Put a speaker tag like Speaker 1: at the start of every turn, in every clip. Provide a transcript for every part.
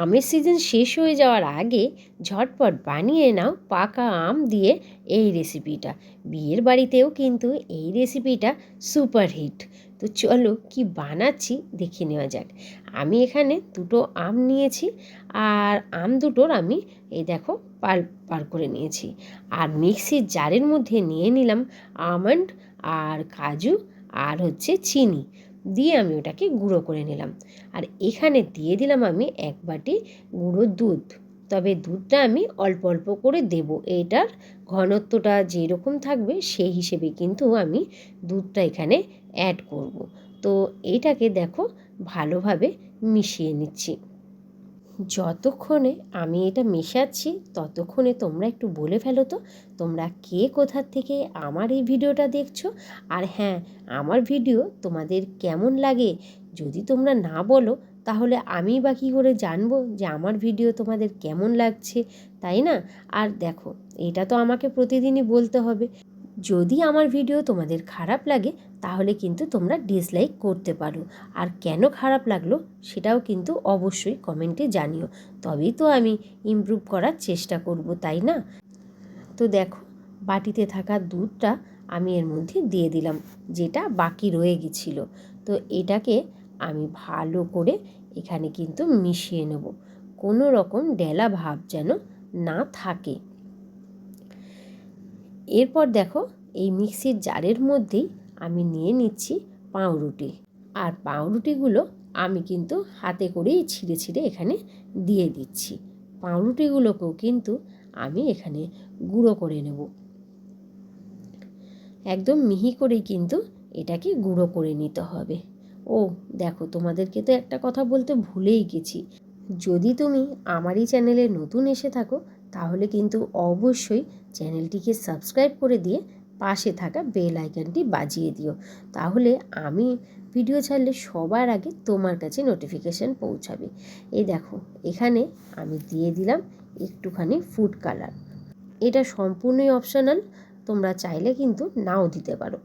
Speaker 1: আমের সিজন শেষ হয়ে যাওয়ার আগে ঝটপট বানিয়ে নাও পাকা আম দিয়ে এই রেসিপিটা বিয়ের বাড়িতেও কিন্তু এই রেসিপিটা সুপারহিট তো চলো কি বানাচ্ছি দেখে নেওয়া যাক। আমি এখানে দুটো আম নিয়েছি আর আম দুটোর আমি এই দেখো পাল, পার করে নিয়েছি। আর মিক্সির জারের মধ্যে নিয়ে নিলাম আমন্ড আর কাজু আর হচ্ছে চিনি। দিয়ে আমি ওটাকে গুঁড়ো করে নিলাম। আর এখানে দিয়ে দিলাম আমি এক বাটি গুঁড়ো দুধ। তবে দুধটা আমি অল্প অল্প করে দেব। এটার ঘনত্বটা যেরকম থাকবে সেই হিসেবে কিন্তু আমি দুধটা এখানে অ্যাড করব। তো এটাকে দেখো ভালোভাবে মিশিয়ে নিচ্ছি। যতক্ষণে আমি এটা মেশাচ্ছি, ততক্ষণে তোমরা একটু বলে ফেলো তো, তোমরা কে কোথার থেকে আমার এই ভিডিওটা দেখছ? আর হ্যাঁ আমার ভিডিও তোমাদের কেমন লাগে যদি তোমরা না বলো, তাহলে আমি বা কী করে জানব যে আমার ভিডিও তোমাদের কেমন লাগছে, তাই না? আর দেখো, এটা তো আমাকে প্রতিদিনই বলতে হবে। যদি আমার ভিডিও তোমাদের খারাপ লাগে, তাহলে কিন্তু তোমরা ডিসলাইক করতে পারো। আর কেন খারাপ লাগল, সেটাও কিন্তু অবশ্যই কমেন্টে জানিও। তবেই তো আমি ইমপ্রুভ করার চেষ্টা করব, তাই না? তো দেখো, বাটিতে থাকা দুধটা আমি এর মধ্যে দিয়ে দিলাম, যেটা বাকি রয়ে গেছিল। তো এটাকে আমি ভালো করে এখানে কিন্তু মিশিয়ে নেব। কোনো রকম ডেলা ভাব যেন না থাকে। এরপর দেখো, এই মিক্সির জারের মধ্যেই আমি নিয়ে নিচ্ছি পাউরুটি। আর পাউরুটিগুলো আমি কিন্তু হাতে করেই ছিঁড়ে ছিঁড়ে এখানে দিয়ে দিচ্ছি। পাউরুটিগুলোকেও কিন্তু আমি এখানে গুঁড়ো করে নেব। একদম মিহি করেই কিন্তু এটাকে গুঁড়ো করে নিতে হবে। ও, দেখো তোমাদেরকে তো একটা কথা বলতে ভুলেই গেছি। যদি তুমি আমার এই চ্যানেলে নতুন এসে থাকো, তাহলে কিন্তু অবশ্যই চ্যানেলটিকে সাবস্ক্রাইব করে দিয়ে পাশে থাকা বেল আইকনটি বাজিয়ে দিও। তাহলে আমি ভিডিও ছাড়লে সবার আগে তোমার কাছে নোটিফিকেশান পৌঁছাবে। এই দেখো, এখানে আমি দিয়ে দিলাম একটুখানি ফুড কালার এটা সম্পূর্ণই অপশনাল তোমরা চাইলে কিন্তু নাও দিতে পারো।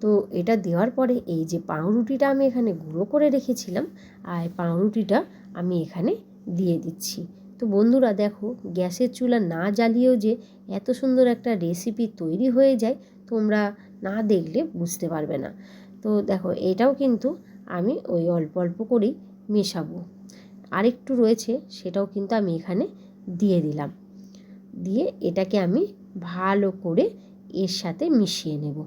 Speaker 1: তো এটা দেওয়ার পরে এই যে পাউরুটিটা আমি এখানে গুঁড়ো করে রেখেছিলাম আর পাউরুটিটা আমি এখানে দিয়ে দিচ্ছি। তো বন্ধুরা দেখো, গ্যাসের চুলা না জ্বালিয়েও যে এত সুন্দর একটা রেসিপি তৈরি হয়ে যায়, তোমরা না দেখলে বুঝতে পারবে না। তো দেখো, এটাও কিন্তু আমি ওই অল্প অল্প করেই মেশাবো। আরেকটু রয়েছে, সেটাও কিন্তু আমি এখানে দিয়ে দিলাম। দিয়ে এটাকে আমি ভালো করে এর সাথে মিশিয়ে নেব।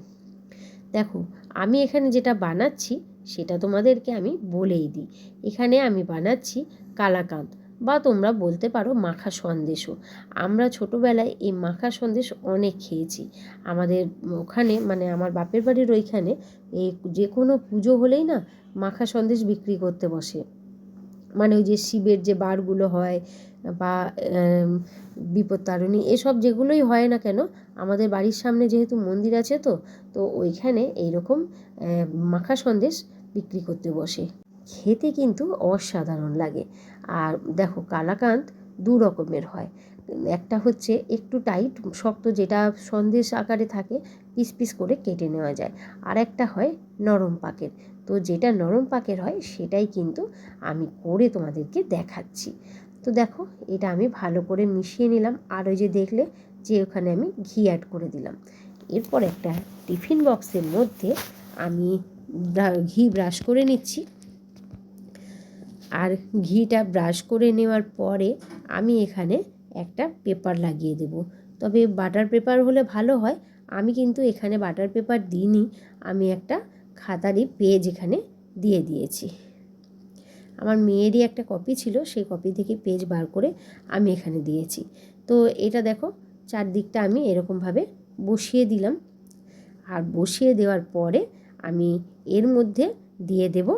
Speaker 1: দেখো, আমি এখানে যেটা বানাচ্ছি, সেটা তোমাদেরকে আমি বলেই দিই। এখানে আমি বানাচ্ছি কালাকাঁদ বা তোমরা বলতে পারো মাখা সন্দেশও। আমরা ছোটোবেলায় এই মাখা সন্দেশ অনেক খেয়েছি। আমাদের ওখানে মানে আমার বাপের বাড়ির ওইখানে, এই যে কোনো পুজো হলেই না মাখা সন্দেশ বিক্রি করতে বসে। মানে ওই যে শিবের যে বারগুলো হয় বা বিপত্তারণী এসব যেগুলোই হয় না কেন, আমাদের বাড়ির সামনে যেহেতু মন্দির আছে তো তো ওইখানে এইরকম মাখা সন্দেশ বিক্রি করতে বসে। খেতে কিন্তু অসাধারণ লাগে। আর দেখো কালাকাঁদ দু রকমের হয়। একটা হচ্ছে একটু টাইট শক্ত যেটা সন্দেশ আকারে থাকে, পিস পিস করে কেটে নেওয়া যায়। আর একটা হয় নরম পাকের। তো যেটা নরম পাকের হয়, সেটাই কিন্তু আমি করে তোমাদেরকে দেখাচ্ছি। তো দেখো, এটা আমি ভালো করে মিশিয়ে নিলাম। আর ওই যে দেখলে, যে ওখানে আমি ঘি অ্যাড করে দিলাম। এরপর একটা টিফিন বক্সের মধ্যে আমি ঘি ব্রাশ করে নিচ্ছি। আর ঘিটা ব্রাশ করে নেওয়ার পরে আমি এখানে একটা পেপার লাগিয়ে দেব। তবে বাটার পেপার হলে ভালো হয়। আমি কিন্তু এখানে বাটার পেপার দিইনি। আমি একটা খাতারই পেজ এখানে দিয়ে দিয়েছি। আমার মেয়েরই একটা কপি ছিল, সেই কপি থেকে পেজ বার করে আমি এখানে দিয়েছি। তো এটা দেখো, চারদিকটা আমি এরকমভাবে বসিয়ে দিলাম। আর বসিয়ে দেওয়ার পরে আমি এর মধ্যে দিয়ে দেব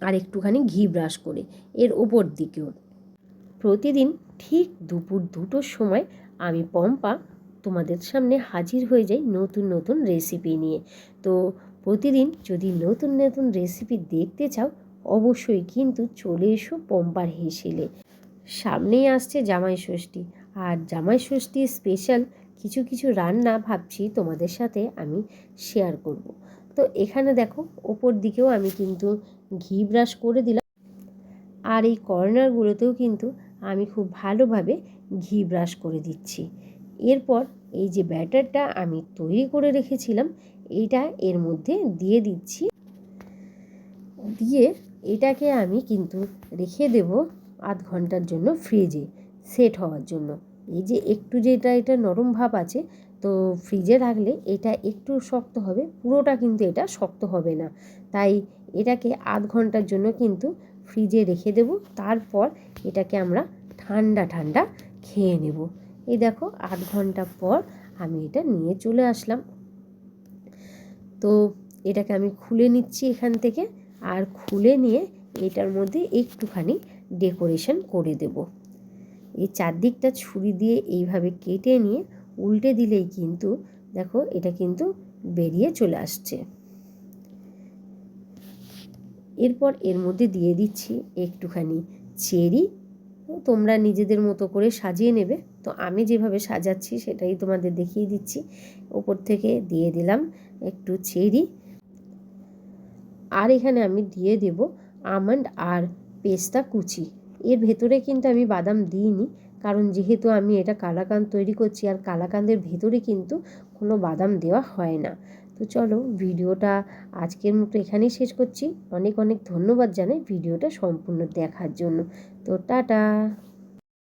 Speaker 1: আর একটুখানি ঘি ব্রাশ করে, এর ওপর দিকেও। প্রতিদিন ঠিক দুপুর দুটোর সময় আমি পম্পা তোমাদের সামনে হাজির হয়ে যাই নতুন নতুন রেসিপি নিয়ে। তো প্রতিদিন যদি নতুন নতুন রেসিপি দেখতে চাও, অবশ্যই কিন্তু চলে এসো পম্পার হেসেলে। সামনেই আসছে জামাই ষষ্ঠী। আর জামাই ষষ্ঠীর স্পেশাল কিছু কিছু রান্না ভাবছি তোমাদের সাথে আমি শেয়ার করব। তো এখানে দেখো, ওপর দিকেও আমি কিন্তু ঘি ব্রাশ করে দিলাম। আর এই কর্নারগুলোতেও কিন্তু আমি খুব ভালোভাবে ঘি ব্রাশ করে দিচ্ছি। এরপর এই যে ব্যাটারটা আমি তৈরি করে রেখেছিলাম এইটা এর মধ্যে দিয়ে দিচ্ছি। দিয়ে এটাকে আমি কিন্তু রেখে দেব আধ ঘণ্টার জন্য ফ্রিজে সেট হওয়ার জন্য। এই যে একটু যেটা এটা নরম ভাব আছে, তো ফ্রিজে রাখলে এটা একটু শক্ত হবে, পুরোটা কিন্তু এটা শক্ত হবে না। তাই এটাকে আধ ঘণ্টার জন্য কিন্তু ফ্রিজে রেখে দেব, তারপর এটাকে আমরা ঠান্ডা ঠান্ডা খেয়ে নেব। এই দেখো আধ ঘণ্টা পর আমি এটা নিয়ে চলে আসলাম। তো এটাকে আমি খুলে নিচ্ছি এখান থেকে, আর খুলে নিয়ে এটার মধ্যে একটুখানি ডেকোরেশন করে দেব। এই চারদিকটা ছুরি দিয়ে এইভাবে কেটে নিয়ে উল্টে দিলেই কিন্তু দেখো, এটা কিন্তু বেরিয়ে চলে আসছে। এরপর এর মধ্যে দিয়ে দিচ্ছি একটুখানি চেরি। তোমরা নিজেদের মতো করে সাজিয়ে নেবে। তো আমি যেভাবে সাজাচ্ছি সেটাই তোমাদের দেখিয়ে দিচ্ছি। ওপর থেকে দিয়ে দিলাম একটু চেরি। আর এখানে আমি দিয়ে দেব আমন্ড আর পেস্তা কুচি। এর ভেতরে কিন্তু আমি বাদাম দিইনি, কারণ যেহেতু আমি এটা কালাকান্দ তৈরি করছি আর কালাকান্দের ভেতরে কিন্তু কোনো বাদাম দেওয়া হয় না। তো চলো ভিডিওটা আজকের মতো এখানেই শেষ করছি। অনেক অনেক ধন্যবাদ জানাই ভিডিওটা সম্পূর্ণ দেখার জন্য। তো টাটা।